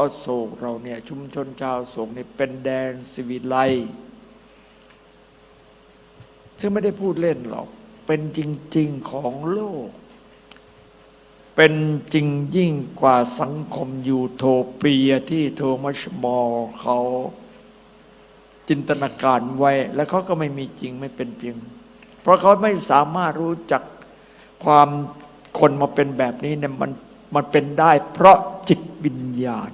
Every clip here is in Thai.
อโศกเราเนี่ยชุมชนชาวโศกเนี่ยเป็นแดนสิวิไลซึ่งไม่ได้พูดเล่นหรอก เป็นจริง ๆ ของโลก เป็นจริงยิ่งกว่าสังคมยูโทเปียที่โทมัสมอลเขาจินตนาการไว้ แล้วเขาก็ไม่มีจริงไม่เป็นเพียง เพราะเขาไม่สามารถรู้จักความคนมาเป็นแบบนี้เนี่ยมันมันเป็นได้เพราะจิตวิญญาณ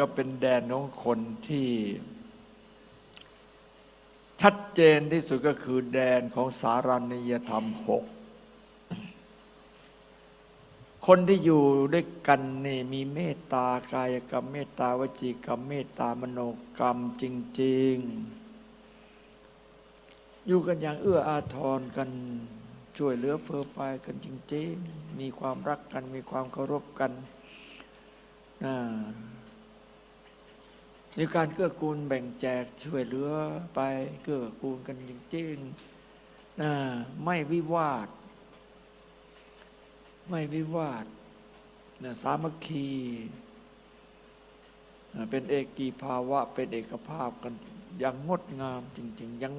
ก็เป็นแดนของคนที่ ชัดเจนที่สุดก็คือแดนของสารันิยธรรมหกคนที่อยู่ด้วยกันนี่มีเมตตากายกรรมเมตตาวจีกรรมเมตตามโนกรรมจริง ๆ อยู่กันอย่างเอื้ออาทรกัน ช่วยเหลือเฟื่อฟายกันจริง ๆ มีความรักกันมีความเคารพกันอ่า มีการเกื้อกูลแบ่งแจกช่วยเหลือไปเกื้อกูลกันจริงๆไม่วิวาท ไม่วิวาทสามัคคีเป็นเอกีภาวะ เป็นเอกภาพกันอย่างงดงามจริง ๆ ยัง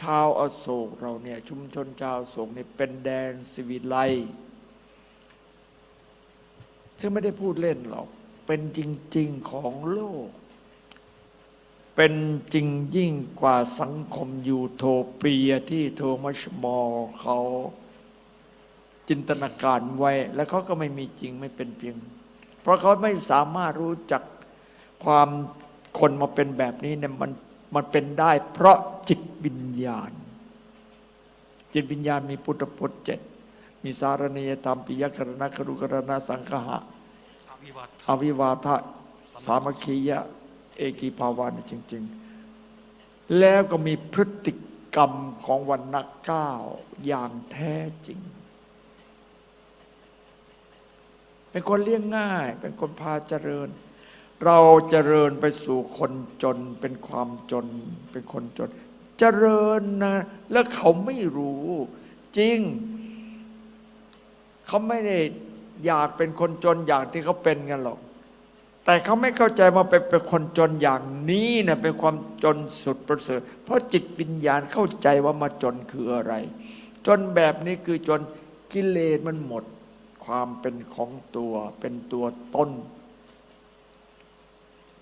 ชาวอโศกเราเนี่ย ชุมชนชาวอโศกเนี่ยเป็นแดนสิวิไลซึ่งไม่ได้พูดเล่นหรอก เป็นจริง ๆ ของโลก เป็นจริงยิ่งกว่าสังคมยูโทเปียที่โทมัสมอลเขาจินตนาการไว้ แล้วเขาก็ไม่มีจริงไม่เป็นเพียง เพราะเขาไม่สามารถรู้จักความคนมาเป็นแบบนี้เนี่ยมันมันเป็นได้ เพราะจิตวิญญาณ จิตวิญญาณมีพุทธพจน์เจ็ดมีสารณียธรรมปิยกรณะครุกรณะสังคหะอภิวัตอวิวาทะสามัคคียะ เอกีภาวานจริง ๆ แล้วก็มีพฤติกรรมของวันนักเก้าอย่างแท้จริง เป็นคนเลี้ยงง่าย เป็นคนพาเจริญ เราเจริญไปสู่คนจนเป็นความจน เป็นคนจน เจริญนะ แล้วเขาไม่รู้ จริง เขาไม่ได้อยากเป็นคนจนอย่างที่เขาเป็นกันหรอก แต่เขาไม่เข้าใจมาเป็นเป็นคนจนอย่างนี้นะเป็นความจนสุดประเสริฐ เพราะจิตวิญญาณเข้าใจว่ามาจนคืออะไร จนแบบนี้คือจนกิเลสมันหมด ความเป็นของตัว เป็นตัวตน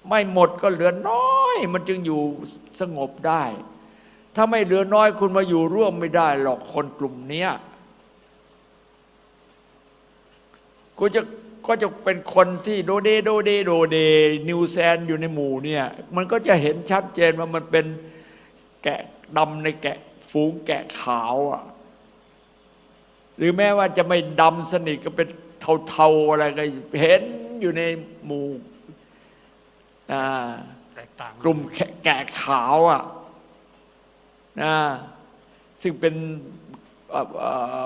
ไม่หมดก็เหลือน้อย มันจึงอยู่สงบได้ ถ้าไม่เหลือน้อยคุณมาอยู่ร่วมไม่ได้หรอกคนกลุ่มเนี้ยก็จะ ก็จะเป็นคนที่โดเดโดเดโดเดนิวแซนอยู่ในหมู่เนี่ยมันก็จะเห็นชัดเจนว่ามันเป็นแกะดำในแกะฝูงแกะขาวอะหรือแม้ว่าจะไม่ดำสนิทก็เป็นเทาๆอะไรก็เห็นอยู่ในหมู่อ่าแตกต่างกลุ่มแกะแกะขาวอะนะซึ่งเป็นเอ่อเอ่อ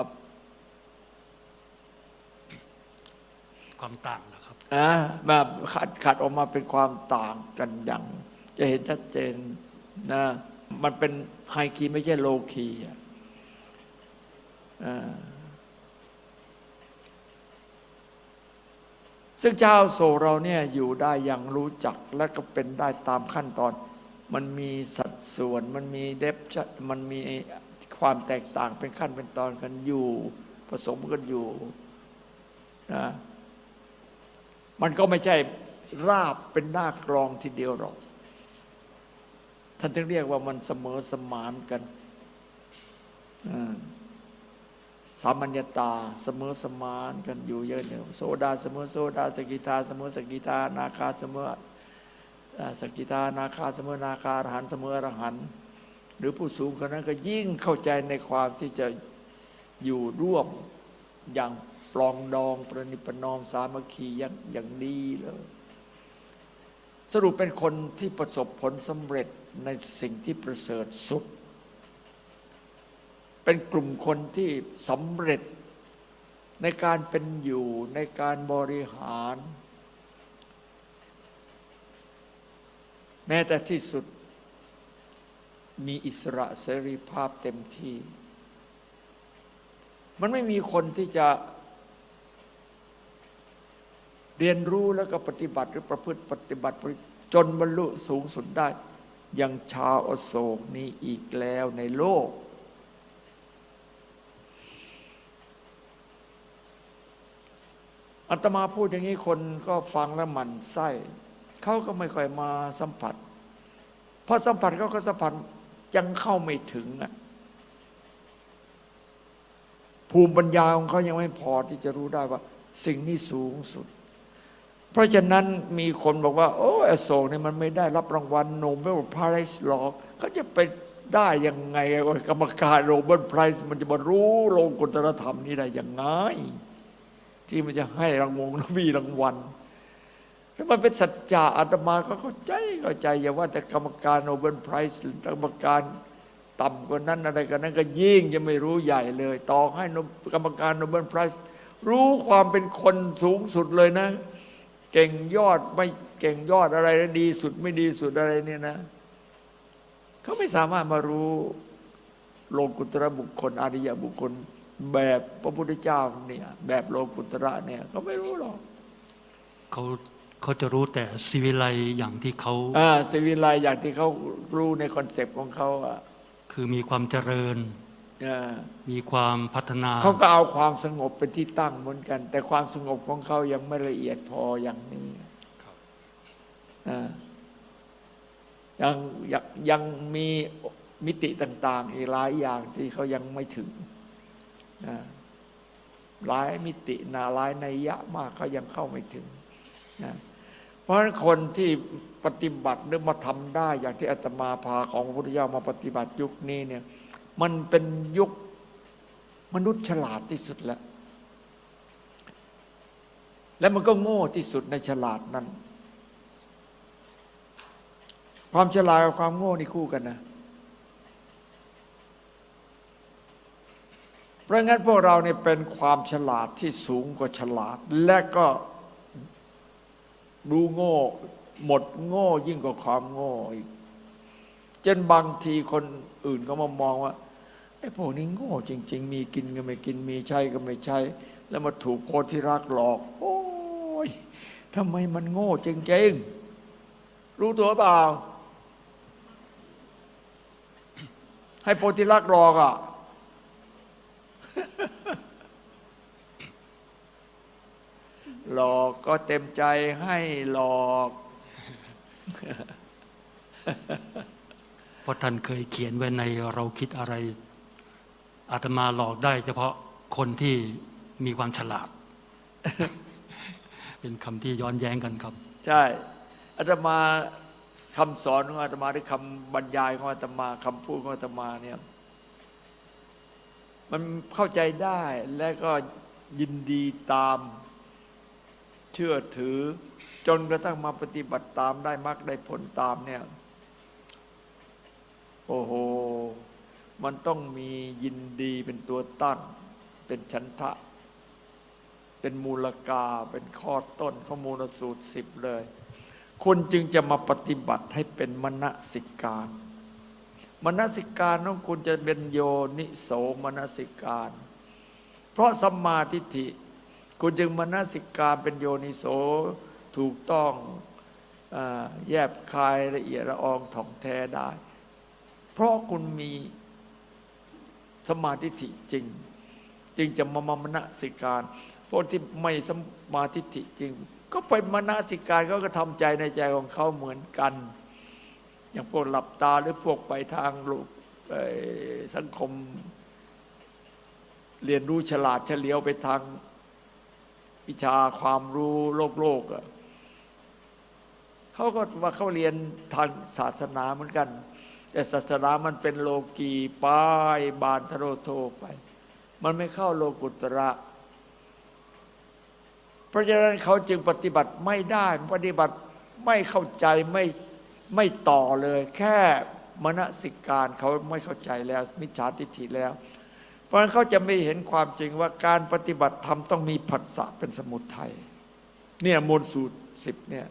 ความต่างนะครับอ่าแบบขัดขัดออกมาเป็นความต่างกันอย่าง จะเห็นชัดเจนนะมันเป็นไฮคีไม่ใช่โลคีอะซึ่งชาโซเราเนี่ยอยู่ได้อย่างรู้จักและก็เป็นได้ตามขั้นตอน มันมีสัดส่วนมันมีเดฟมันมีความแตกต่างเป็นขั้นเป็นตอนกันอยู่ ผสมกันอยู่นะ มันก็ไม่ใช่ราบเป็นหน้ากรองทีเดียวหรอก ท่านถึงเรียกว่ามันเสมอสมานกันสามัญญตาเสมอสมานกันอยู่เยอะเนี่ยโซดาเสมอโซดาสกิทาเสมอสกิทานาคาเสมอสกิทานาคาเสมอนาคาอรหันเสมออรหันหรือผู้สูงคนนั้นก็ยิ่งเข้าใจในความที่จะอยู่ร่วมอย่าง ปลองดองประนิประนอมสามัคคีอย่างอย่างดีเลย สรุปเป็นคนที่ประสบผลสำเร็จในสิ่งที่ประเสริฐสุด เป็นกลุ่มคนที่สำเร็จในการเป็นอยู่ในการบริหาร แม้แต่ที่สุดมีอิสระเสรีภาพเต็มที่ มันไม่มีคนที่จะ เรียนรู้แล้วก็ปฏิบัติหรือประพฤติปฏิบัติ จนบรรลุสูงสุดได้ย่างชาวอโศกนี้อีกแล้วในโลกอาตมาพูดอย่างนี้คนก็ฟังแล้วมันไส้เขาก็ไม่ค่อยมาสัมผัสเพราะสัมผัสเขาก็สัมผัสยังเข้าไม่ถึงอะภูมิปัญญาของเขายังไม่พอที่จะรู้ได้ว่า สิ่งนี้สูงสุด เพราะฉะนั้นมีคนบอกว่า โอ้อโศกเนี่ยมันไม่ได้รับรางวัลโนเบลไพรส์หรอกเขาจะไปได้ยังไงกรรมการโนเบลไพรส์มันจะมารู้โลกุตรธรรมนี้ได้ยังไง ที่มันจะให้รางวงมีรางวัลถ้ามันเป็นสัจจะอาตมาก็เข้าใจเข้าใจ อย่าว่าแต่กรรมการโนเบิลไพรส์หรือกรรมการต่ำกว่านั้นอะไรกันนั้นก็ยิ่งจะไม่รู้ใหญ่เลย ต่อให้กรรมการโนเบิลไพรส์รู้ความเป็นคนสูงสุดเลยนะ เก่งยอดไม่เก่งยอดอะไรนะดีสุดไม่ดีสุดอะไรเนี่ยนะเขาไม่สามารถมารู้โลกุตระบุคคลอริยบุคคล แบบพระพุทธเจ้าเนี่ย แบบโลกุตระเนี่ยเขาไม่รู้หรอกเขาเขาจะรู้แต่สิวิไลอย่างที่เขาอ่าสิวิไลอย่างที่เขารู้ในคอนเซปต์ของเขาอะคือมีความเจริญอ่า มีความพัฒนาเขาก็เอาความสงบเป็นที่ตั้งเหมือนกัน แต่ความสงบของเขายังไม่ละเอียดพออย่างนี้อ่ายังยังยังมีมิติต่าง ๆ อีกหลายอย่างที่เขายังไม่ถึงอ่าหลายมิตินาหลายนัยยะมากเขายังเข้าไม่ถึงนะเพราะฉะนั้นคนที่ปฏิบัติหรือมาทำได้อย่างที่อาตมาพาของพระพุทธเจ้ามาปฏิบัติยุคนี้เนี่ย มันเป็นยุคมนุษย์ฉลาดที่สุดแล้ว และมันก็โง่ที่สุดในฉลาดนั้น ความฉลาดกับความโง่นี่คู่กันนะ เพราะงั้นพวกเราเนี่ยเป็นความฉลาดที่สูงกว่าฉลาด และก็รู้โง่หมดโง่ยิ่งกว่าความโง่อีกจนบางทีคนอื่นก็มามองว่า ไอ้พวกนี้โง่จริง ๆ มีกินก็ไม่กินมีใช้ก็ไม่ใช้ แล้วมาถูกโพธิรักหลอก โอ้ยทำไมมันโง่จริงๆรู้ตัวเปล่า ให้โพธิรักหลอกอะหลอกก็เต็มใจให้หลอกเพราะท่านเคยเขียนไว้ในเราคิดอะไร อาตมาหลอกได้เฉพาะคนที่มีความฉลาด เป็นคำที่ย้อนแย้งกันครับ ใช่อาตมาคำสอนของอาตมาหรือคำบรรยายของอาตมาคำพูดของอาตมาเนี่ยมันเข้าใจได้และก็ยินดีตาม เชื่อถือ จนกระทั่งมาปฏิบัติตามได้มรรคได้ผลตามเนี่ย โอ้โห มันต้องมียินดีเป็นตัวตั้ง เป็นฉันทะ เป็นมูลกา เป็นข้อต้นข้อมูลสูตรสิบเลย คุณจึงจะมาปฏิบัติให้เป็นมณสิการมณสิการของคุณจะเป็นโยนิโสมณสิการ เพราะสัมมาทิฏฐิ คุณจึงมณสิการเป็นโยนิโสถูกต้องอแยบคายละเอียดละอองถ่องแท้ได้ เพราะคุณมี สมาธิฐิจริง จึงจะมามมณสิการพวกที่ไม่สมาธิฐิจริง ก็ไปมณสิการเขาก็ทำใจในใจของเขาเหมือนกัน อย่างพวกหลับตาหรือพวกไปทางโลกสังคม เรียนรู้ฉลาดเฉลียวไปทางวิชาความรู้โลกโลกอะเขาก็ว่าเขาเรียนทางศาสนาเหมือนกัน แต่ศาสนามันเป็นโลกีป้ายบานทโรโทไป มันไม่เข้าโลกุตระ เพราะฉะนั้นเขาจึงปฏิบัติไม่ได้ปฏิบัติไม่เข้าใจไม่ไม่ต่อเลย แค่มณสิการเขาไม่เข้าใจแล้ว มิจฉาทิฏฐิแล้ว เพราะฉะนั้นเขาจะไม่เห็นความจริงว่าการปฏิบัติธรรมต้องมีผัสสะเป็นสมุทัยเนี่ยมนต์สูตรสิบเนี่ย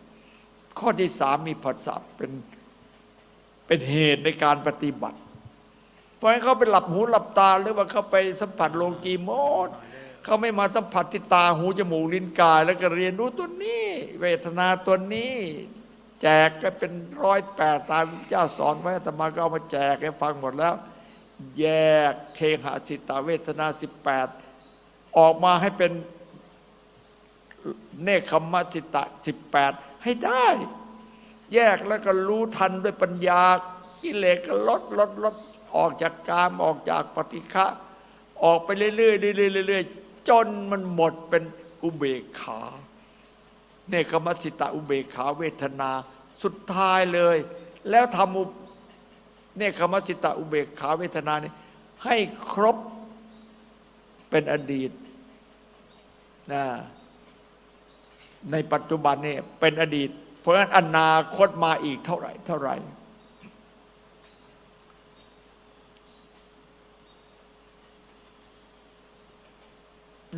ข้อที่สามมีผัสสะเป็น เป็นเหตุในการปฏิบัติ เพราะฉะนั้นเขาไปหลับหูหลับตาหรือว่าเขาไปสัมผัสโลกีโมดเขาไม่มาสัมผัสที่ตาหูจมูกลิ้นกาย แล้วก็เรียนรู้ตัวนี้ เวทนาตัวนี้ แจกก็เป็นร้อยแปดตามเจ้าสอนไว้อาตมาก็เอามาแจกให้ฟังหมดแล้ว แยกเคหสิตาเวทนาสิบแปดออกมาให้เป็นเนคขมสิตะสิบแปดให้ได้ แยกแล้วก็รู้ทันด้วยปัญญากิเลสก็ลดลดลดออกจากกามออกจากปฏิฆะออกไปเรื่อยๆเรื่อยๆเรื่อยๆจนมันหมดเป็นอุเบกขาเนคขมสิตะอุเบกขาเวทนาสุดท้ายเลย แล้วทำเนคขมสิตะอุเบกขาเวทนานี่ให้ครบเป็นอดีตนะในปัจจุบันนี่เป็นอดีต ราะฉะนั้นอนาคตมาอีกเท่าไหร่เท่าไหร่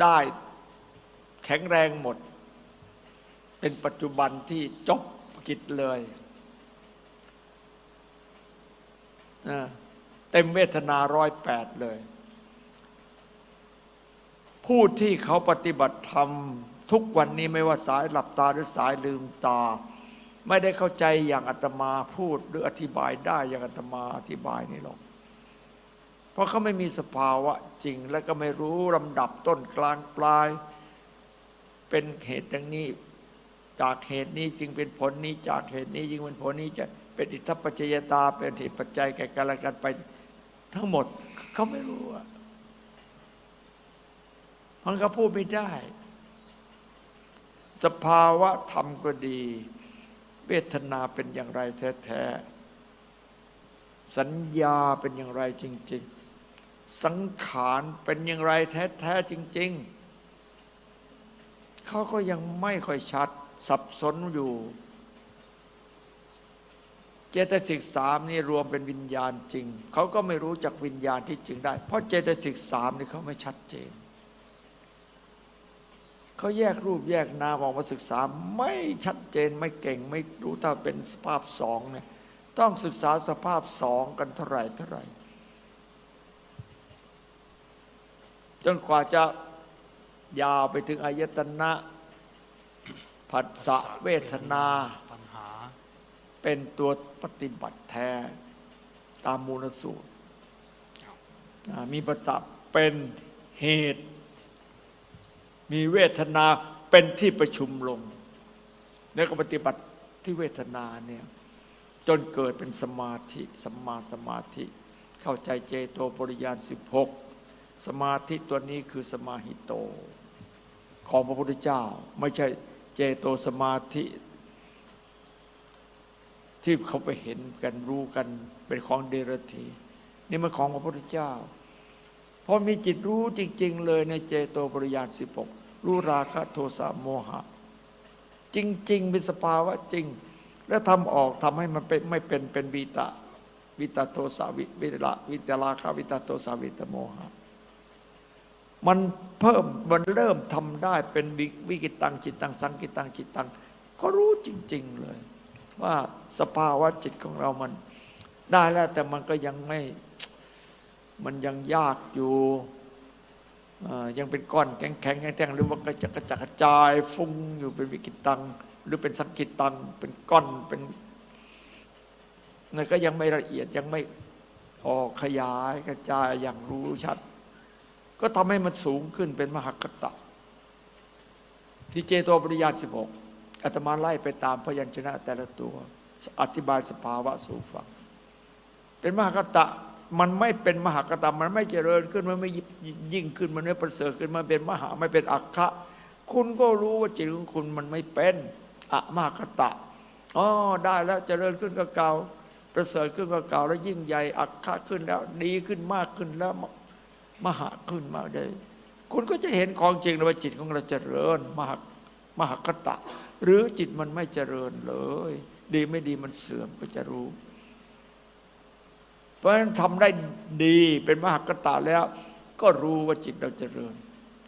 ได้แข็งแรงหมด เป็นปัจจุบันที่จบกิจเลยเต็มเวทนาร้อยแปดเลย ผู้ที่เขาปฏิบัติธรรมทุกวันนี้ไม่ว่าสายหลับตาหรือสายลืมตา ไม่ได้เข้าใจอย่างอาตมาพูด หรืออธิบายได้อย่างอาตมาอธิบายนี่หรอก เพราะเขาไม่มีสภาวะจริง และก็ไม่รู้ลำดับต้นกลางปลาย เป็นเหตุอย่างนี้ จากเหตุนี้จึงเป็นผลนี้ จากเหตุนี้จึงเป็นผลนี้จะเป็นอิทธิปัจจยตา เป็นเหตุปัจจัยแก่กันและกันไปทั้งหมดเขาไม่รู้อะมันก็พูดไม่ได้ สภาวะธรรมก็ดี เวทนาเป็นอย่างไรแท้ๆ สัญญาเป็นอย่างไรจริง ๆ สังขารเป็นอย่างไรแท้ๆจริง ๆ เขาก็ยังไม่ค่อยชัดสับสนอยู่ เจตสิกสามนี่รวมเป็นวิญญาณจริง เขาก็ไม่รู้จักวิญญาณที่จริงได้ เพราะเจตสิกสามนี่เขาไม่ชัดเจน เขาแยกรูปแยกนามออกมาศึกษาไม่ชัดเจนไม่เก่งไม่รู้ถ้าเป็นสภาพสองเนี่ยต้องศึกษาสภาพสองกันเท่าไหร่เท่าไหร่จนกว่าจะยาวไปถึงอายตนะผัสสะเวทนาปัญหาเป็นตัวปฏิบัติแท้ตามมูลสูตรมีปัสสะเป็นเหตุ มีเวทนาเป็นที่ประชุมลง แล้วก็ปฏิบัติที่เวทนาเนี่ยจนเกิดเป็นสมาธิสัมมาสมาธิ เข้าใจเจโตปริยาน 16 สมาธิตัวนี้คือสมาหิโต ของพระพุทธเจ้า ไม่ใช่เจโตสมาธิ ที่เขาไปเห็นกันรู้กันเป็นของเดรัจฉีนี่มันของพระพุทธเจ้า พอมีจิตรู้จริง ๆ เลยในเจโตปริยานสิบหกรู้ราคะโทสะโมหะ จริง ๆ เป็นสภาวะจริง แล้วทำออกทำให้มันเป็นไม่เป็นเป็นวิตะวิตะโทสะวิวิตละวิตาราคะวิตะโทสะวิตะโมหะ มันเพิ่มมันเริ่มทำได้เป็นวิวิกิตังจิตตังสังกิตังจิตตัง ก็รู้จริง ๆเลย ว่าสภาวะจิตของเรามันได้แล้วแต่มันก็ยังไม่ มันยังยากอยู่ยังเป็นก้อนแข็งๆแท่งหรือว่าก็จะกระจัดกระจายฟุ้งอยู่เป็นวิกิตัง หรือเป็นสังกิตัง เป็นก้อนเป็นนั่นก็ยังไม่ละเอียดยังไม่ออกขยายกระจายอย่างรู้ชัด ก็ทำให้มันสูงขึ้นเป็นมหากตะที่เจโตปริยานสิบหกอาตมาไล่ไปตามพยัญชนะแต่ละตัว อธิบายสภาวะสู่ฟัง เป็นมหากตะ มันไม่เป็นมหากตะมันไม่เจริญขึ้น มันไม่ยิ่งขึ้น มันไม่ประเสริฐขึ้น มันเป็นมหาไม่เป็นอักขะ คุณก็รู้ว่าจิตของคุณมันไม่เป็นอะมหากตะอ๋อได้แล้วเจริญขึ้นก็เก่า ประเสริฐขึ้นก็เก่า แล้วยิ่งใหญ่อักขะขึ้นแล้ว ดีขึ้นมากขึ้นแล้วมหาขึ้นมากเลย คุณก็จะเห็นของจริงเลยว่าจิตของเราเจริญมหามหคตะ หรือจิตมันไม่เจริญเลย ดีไม่ดีมันเสื่อมก็จะรู้ เพราะฉะนั้นทำได้ดีเป็นมหาคตะแล้ว ก็รู้ว่าจิตเราเจริญ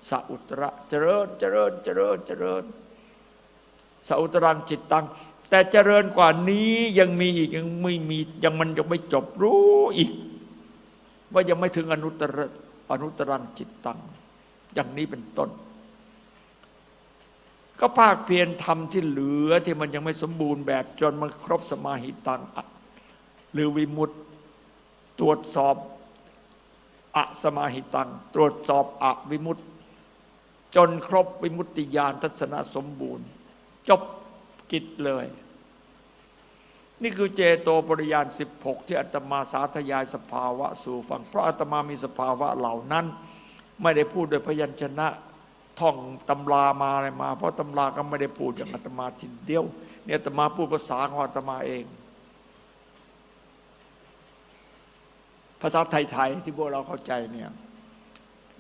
สัอุตระเจริญเจริญเจริญเจริญสัอุตรังจิตตัง แต่เจริญกว่านี้ยังมีอีกยังไม่มียังมันยังไม่จบรู้อีก ว่ายังไม่ถึงอนุตรอนุตรังจิตตัง อย่างนี้เป็นต้น ก็ภาคเพียรทำที่เหลือที่มันยังไม่สมบูรณ์แบบจนมันครบสมาหิตังอะหรือวิมุตติ ตรวจสอบอะสมาหิตัง ตรวจสอบอะวิมุตติ จนครบวิมุตติญาณทัศนสมบูรณ์ จบกิจเลย นี่คือเจโตปริยาน 16 ที่อาตมาสาธยายสภาวะสู่ฟัง เพราะอาตมามีสภาวะเหล่านั้น ไม่ได้พูดโดยพยัญชนะท่องตำรามาอะไรมา เพราะตำราก็ไม่ได้พูดอย่างอาตมาทีเดียวเนี่ยอาตมาพูดภาษาของอาตมาเอง ภาษาไทยๆที่พวกเราเข้าใจเนี่ย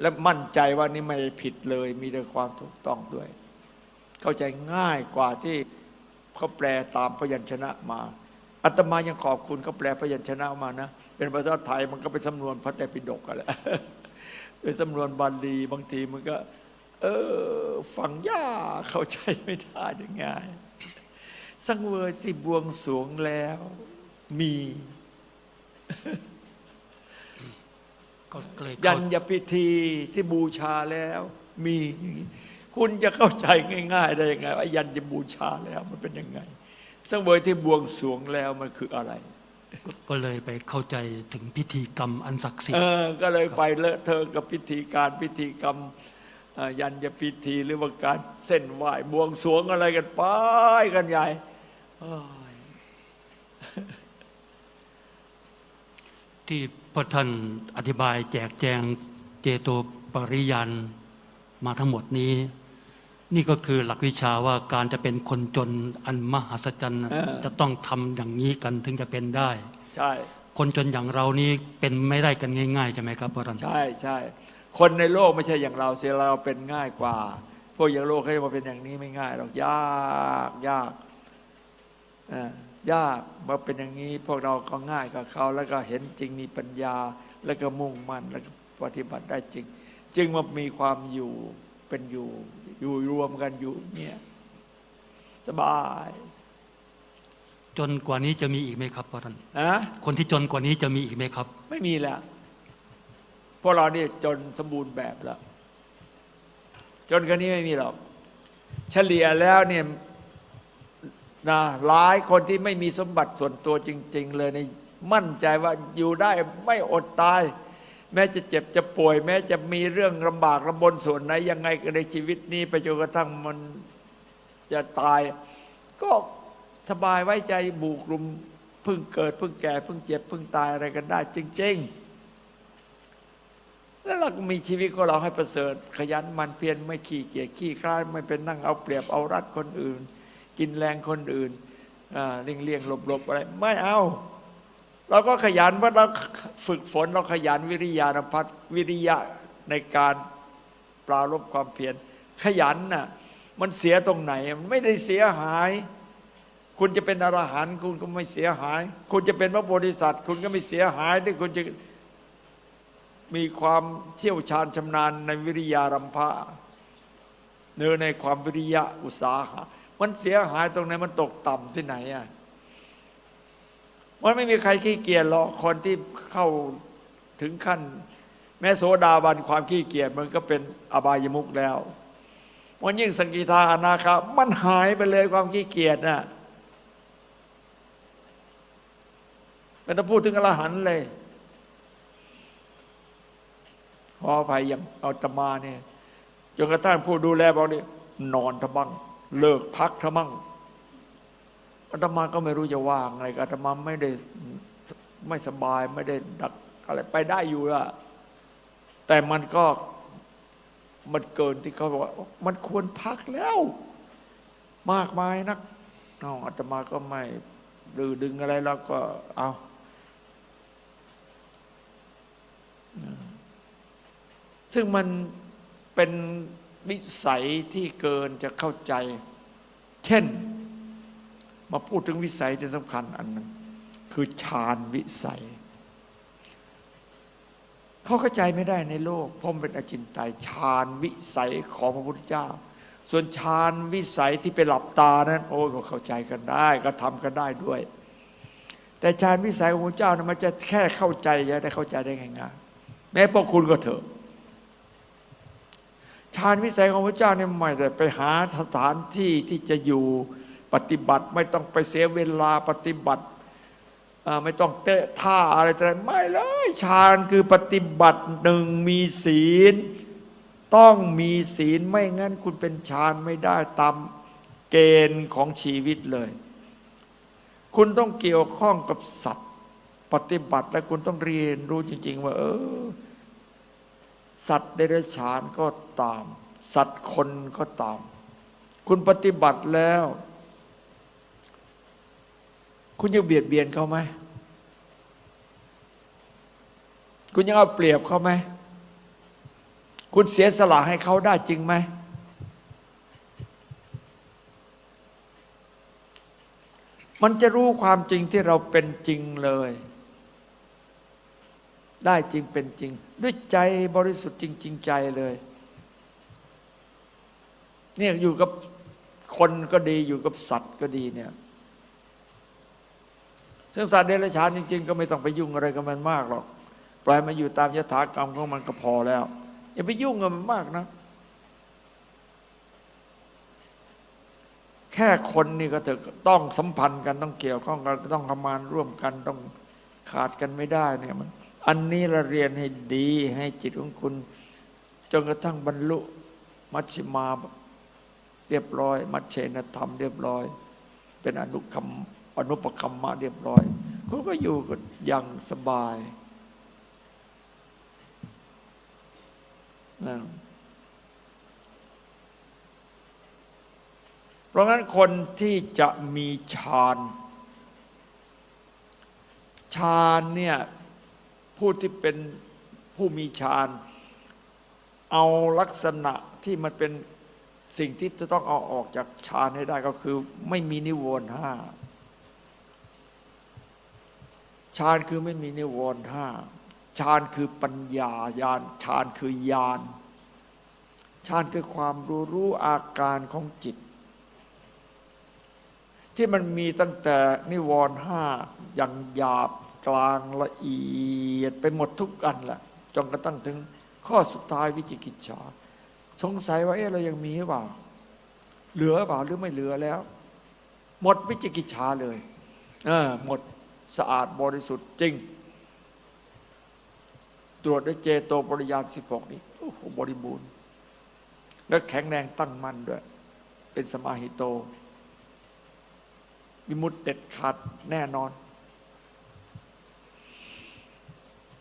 และมั่นใจว่านี่ไม่ผิดเลย มีแต่ความถูกต้องด้วย เข้าใจง่ายกว่าที่เขาแปลตามพยัญชนะมาอาตมายังขอบคุณเขาแปลพยัญชนะมานะ เป็นภาษาไทยมันก็เป็นสำนวนพระไตรปิฎกกันแหละเป็นสำนวนบาลีบางทีมันก็ เออฟังยากเข้าใจไม่ได้ยังไงสังเวยสิบวงสวงแล้ว มี ก็เลยยัเข้านยพิธีที่บูชาแล้วมีอย่างนี้คุณจะเข้าใจง่าย ๆ ได้ยังไงว่ายันจะบูชาแล้วมันเป็นยังไงสังเวยที่บวงสรวงแล้วมันคืออะไรก็ก็เลยไปเข้าใจถึงพิธีกรรมอันศักดิ์สิทเอธิ์อก็เลยไปเลอะเทอะกับพิธีการพิธีกรรมเอ่อยันยพิธีหรือว่าการเส้นไหว้บวงสรวงอะไรกันไปกันใหญ่เอ้ยที่ พระท่านอธิบายแจกแจงเจโตปริยานมาทั้งหมดนี้ นี่ก็คือหลักวิชาว่าการจะเป็นคนจนอันมหัศจรรย์น่ะจะต้องทำอย่างนี้กันถึงจะเป็นได้ ใช่ คนจนอย่างเรานี่เป็นไม่ได้กันง่ายๆใช่ไหมครับพระท่านใช่ใช่คนในโลกไม่ใช่อย่างเราเสียเราเป็นง่ายกว่า พวกอย่างโลกเขาจะมาเป็นอย่างนี้ไม่ง่ายหรอกยากยากเอ่อ ยากมาเป็นอย่างนี้ พวกเราก็ง่ายกับเขาแล้วก็เห็นจริงมีปัญญา แล้วก็มุ่งมั่นแล้วก็ปฏิบัติได้จริง จึงมามีความอยู่เป็นอยู่ อยู่รวมกันอยู่เนี่ยสบาย จนกว่านี้จะมีอีกไหมครับพระท่านนะคนที่จนกว่านี้จะมีอีกไหมครับ ไม่มีแล้วพวกเราเนี่ยจนสมบูรณ์แบบแล้ว จนกันนี้ไม่มีหรอก เฉลี่ยแล้วเนี่ย นะหลายคนที่ไม่มีสมบัติส่วนตัวจริง ๆ เลยในมั่นใจว่าอยู่ได้ไม่อดตาย แม้จะเจ็บจะป่วย แม้จะมีเรื่องลำบากลำบนส่วนไหนยังไงก็ในชีวิตนี้ไปจนกระทั่งมันจะตาย ก็สบายไว้ใจบุกรุมเพิ่งเกิดเพิ่งแก่เพิ่งเจ็บเพิ่งตายอะไรกันได้ จริง ๆ แล้วเราก็มีชีวิตของเราให้ประเสริฐ ขยันมันเพียรไม่ขี้เกียจขี้คร้านไม่เป็นนั่งเอาเปรียบเอารัดคนอื่น กินแรงคนอื่นเลี่ยงเลี่ยงหลบหลบอะไร ไม่เอา เราก็ขยันเพราเราฝึกฝนเราขยันวิริยานพัฒวิริยะในการปราลบความเพียรขยันน่ะมันเสียตรงไหน มันไม่ได้เสียหาย คุณจะเป็นอรหันต์คุณก็ไม่เสียหาย คุณจะเป็นพระโพธิสัตว์ คุณก็ไม่เสียหายที่คุณจะมีความเชี่ยวชาญชำนาญในวิริยารัมภะเนื้อในความวิริยะอุตสาหะ มันเสียหายตรงไหนมันตกต่ำที่ไหนอะมันไม่มีใครขี้เกียจหรอกคนที่เข้าถึงขั้น แม้โสดาบันความขี้เกียจมันก็เป็นอบายมุกแล้วมันยิ่งสกิทาอนาคามันหายไปเลยความขี้เกียจน่ะไม่ต้องพูดถึงอรหันเลย ขออภัยอย่างอาตมาเนี่ยจนกระทั่งผู้ดูแลบอกนี่นอนทะบัง เลิกพักทะมั่งอาตมาก็ไม่รู้จะว่าไงอาตมาไม่ได้ไม่สบายไม่ได้ดักอะไรไปได้อยู่อะแต่มันก็มันเกินที่เขาบอกว่ามันควรพักแล้ว มากมายนักเอาอาตมาก็ไม่ดื้อดึงอะไรแล้วก็เอาซึ่งมันเป็น วิสัยที่เกินจะเข้าใจ เช่น มาพูดถึงวิสัยที่สำคัญอันหนึงคือฌานวิสัย เขาเข้าใจไม่ได้ในโลกพรมเป็นอจินไตยฌานวิสัยของพระพุทธเจ้า ส่วนฌานวิสัยที่ไปหลับตานั้น โอ้ก็เข้าใจกันได้ ก็ทำกันได้ด้วย แต่ฌานวิสัยของพระเจ้านะมันจะแค่เข้าใจจะได้เข้าใจได้ง่ายๆแม้พวกคุณก็เถอะ ฌานวิสัยของพระเจ้าเนี่ยไม่ได้ไปหาสถานที่ที่จะอยู่ปฏิบัติไม่ต้องไปเสียเวลาปฏิบัติไม่ต้องเตะท่าอะไรแต่ไม่เลยฌานคือปฏิบัติหนึ่งมีศีล ต้องมีศีลไม่งั้นคุณเป็นฌานไม่ได้ตามเกณฑ์ของชีวิตเลย คุณต้องเกี่ยวข้องกับสัตว์ปฏิบัติและคุณต้องเรียนรู้จริง ๆ ว่า เออ สัตว์เดรัจฉานก็ตาม สัตว์คนก็ตาม คุณปฏิบัติแล้ว คุณยังเบียดเบียนเขาไหมคุณยังเอาเปรียบเขาไหม คุณเสียสละให้เขาได้จริงไหม มันจะรู้ความจริงที่เราเป็นจริงเลย ได้จริงเป็นจริง ด้วยใจบริสุทธิ์จริงๆใจเลย เนี่ยอยู่กับคนก็ดีอยู่กับสัตว์ก็ดีเนี่ยซึ่งสัตว์เดรัจฉานจริง ๆ ก็ไม่ต้องไปยุ่งอะไรกับมันมากหรอก ปล่อยมันอยู่ตามยถากรรมของมันก็พอแล้ว อย่าไปยุ่งกับมันมากนะ แค่คนนี่ก็ถอะต้องสัมพันธ์กันต้องเกี่ยวข้องกันต้องทำงานร่วมกันต้องขาดกันไม่ได้เนี่ยมัน อันนี้เราเรียนให้ดีให้จิตของคุณ จนกระทั่งบรรลุ มัชฌิมาเรียบร้อย มัชเชนธรรมเรียบร้อย เป็นอนุคัมอนุปคัมมะเรียบร้อย คุณก็อยู่กันอย่างสบายนะเพราะงั้นคนที่จะมีฌานฌานเนี่ย ผู้ที่เป็นผู้มีฌานเอาลักษณะที่มันเป็นสิ่งที่จะต้องเอาออกจากฌานให้ได้ก็คือ ไม่มีนิวรณ์ห้าฌานคือไม่มีนิวรณ์ห้าฌานคือปัญญาญาณฌานคือญาณฌานคือความรู้รู้อาการของจิต ที่มันมีตั้งแต่นิวรณ์ห้าอย่างหยาบ กลางละเอียดไปหมดทุกอันแหละจนกระทั่งถึงข้อสุดท้ายวิจิกิจฉาสงสัยว่าเอ๊ะเรายังมีหรือเปล่า เหลือเปล่าหรือไม่เหลือแล้ว หมดวิจิกิจฉาเลยเออหมดสะอาดบริสุทธิ์จริง ตรวจด้วยเจโตปริยานสิบหกนี่โอ้โหบริบูรณ์ และแข็งแรงตั้งมั่นด้วย เป็นสมาหิโต วิมุตติเด็ดขาดแน่นอนเออ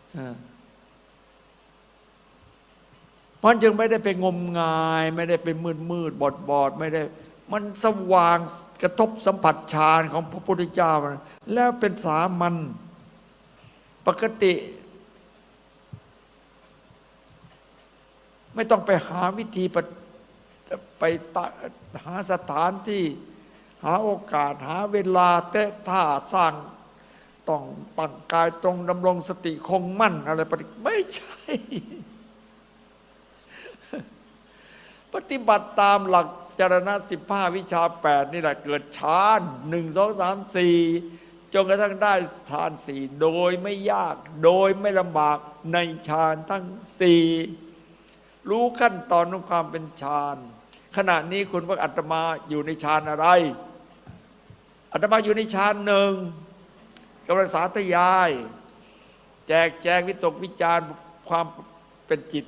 มันจึงไม่ได้ไปงมงาย ไม่ได้ไปมืดมืดบอดบอดไม่ได้ มันสว่างกระทบสัมผัสฌานของพระพุทธเจ้า แล้วเป็นสามัญปกติ ไม่ต้องไปหาวิธีปไปตหาสถานที่ หาโอกาสหาเวลาเตะท่าสร้าง ต้องตั้งกายตรงดำรงสติคงมั่นอะไรปฏิไม่ใช่ ปฏิบัติตามหลักจารณะสิบห้าวิชาแปดนี่แหละเกิดฌานหนึ่งสองสามสี่จนกระทั่งได้ฌานสี่โดยไม่ยาก โดยไม่ลำบากในฌานทั้งสี่รู้ขั้นตอนของความเป็นฌานขณะนี้คุณว่าอาตมาอยู่ในฌานอะไรอาตมาอยู่ในฌานหนึ่ง กำลังสาธยาย แจกแจงวิตกวิจารความเป็นจิต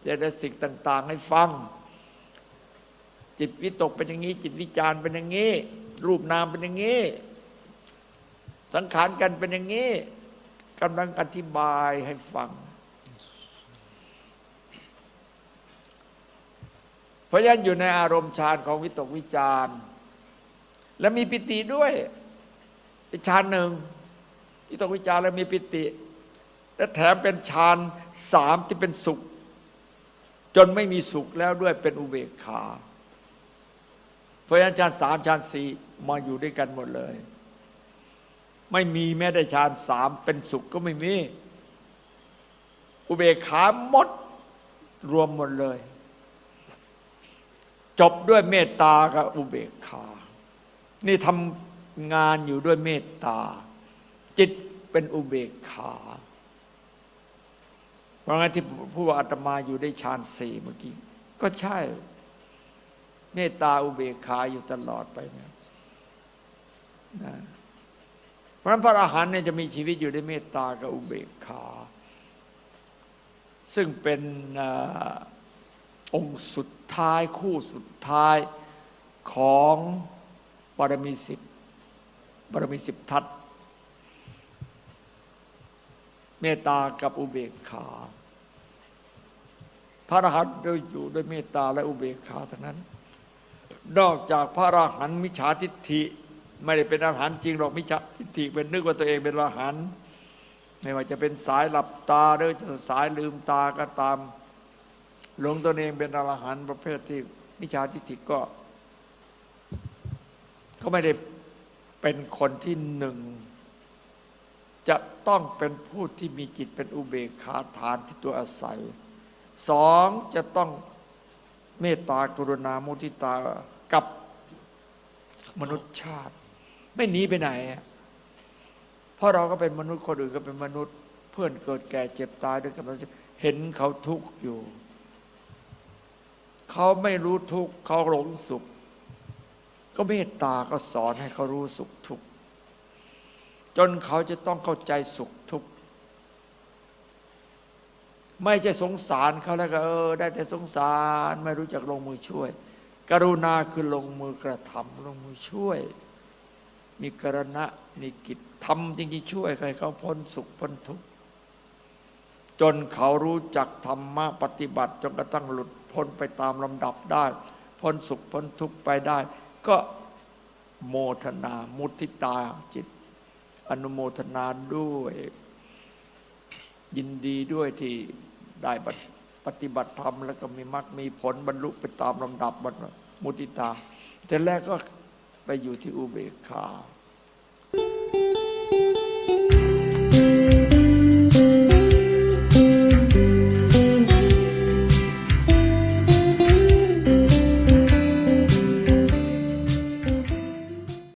เจตสิกต่าง ๆ ให้ฟัง จิตวิตกเป็นอย่างนี้ จิตวิจารเป็นอย่างนี้ รูปนามเป็นอย่างนี้ สังขารกันเป็นอย่างนี้กำลังอธิบายให้ฟัง เพราะฉะนั้นอยู่ในอารมณ์ฌานของวิตกวิจารและมีปิติด้วยฌานหนึ่ง วิตกวิจารณ์แล้วมีปิติ และแถมเป็นฌานสามที่เป็นสุข จนไม่มีสุขแล้วด้วยเป็นอุเบกขาเพราะฉะนั้นฌานสามฌานสี่มาอยู่ด้วยกันหมดเลย ไม่มีแม้แต่ฌานสามเป็นสุขก็ไม่มี อุเบกขาหมดรวมหมดเลย จบด้วยเมตตากับอุเบกขา นี่ทำงานอยู่ด้วยเมตตา จิตเป็นอุเบกขา เพราะงั้นที่ผู้ว่าอาตมาอยู่ได้ฌานสี่เมื่อกี้ ก็ใช่ เมตตาอุเบกขาอยู่ตลอดไปเนี่ยนะเพราะฉะนั้นพระอรหันต์เนี่ยจะมีชีวิตอยู่ด้วยเมตตากับอุเบกขา ซึ่งเป็นอองค์สุดท้ายคู่สุดท้ายของบารมีสิบบารมีสิบทัศน์ เมตตากับอุเบกขา พระอรหันต์โดยอยู่ด้วยเมตตาและอุเบกขาทั้งนั้น นอกจากพระอรหันต์มิจฉาทิฏฐิไม่ได้เป็นอรหันต์จริงหรอกมิจฉาทิฏฐิเป็นนึกว่าตัวเองเป็นอรหันต์ไม่ว่าจะเป็นสายหลับตาหรือสายลืมตาก็ตามหลงตัวเองเป็นอรหันต์ประเภทที่มิจฉาทิฏฐิก็ก็ไม่ได้เป็นคนที่หนึ่ง จะต้องเป็นผู้ที่มีจิตเป็นอุเบกขาฐานที่ตัวอาศัยสองจะต้องเมตตากรุณามุทิตากับมนุษยชาติ ไม่หนีไปไหน เพราะเราก็เป็นมนุษย์คนอื่นก็เป็นมนุษย์ เพื่อนเกิดแก่เจ็บตายด้วยกันมาเห็นเขาทุกข์อยู่ เขาไม่รู้ทุกข์เขาหลงสุข ก็เมตตาก็สอนให้เขารู้สุขทุกข์ จนเขาจะต้องเข้าใจสุขทุกข์ไม่ใช่สงสารเขาแล้วก็เออ ได้แต่สงสารไม่รู้จักลงมือช่วย กรุณาคือลงมือกระทำลงมือช่วย มีกรณะมีกิจทำจริงๆช่วยให้เขาพ้นสุขพ้นทุกข์จนเขารู้จักธรรมะปฏิบัติจนกระทั่งหลุดพ้นไปตามลำดับได้ พ้นสุขพ้นทุกข์ไปได้ ก็โมทนา มุทิตาจิต อนุโมทนาด้วย ยินดีด้วยที่ได้ปฏิบัติธรรม แล้วก็มีมรรคมีผลบรรลุไปตามลำดับบรมุติตาแต่แรกก็ไปอยู่ที่อุเบกขา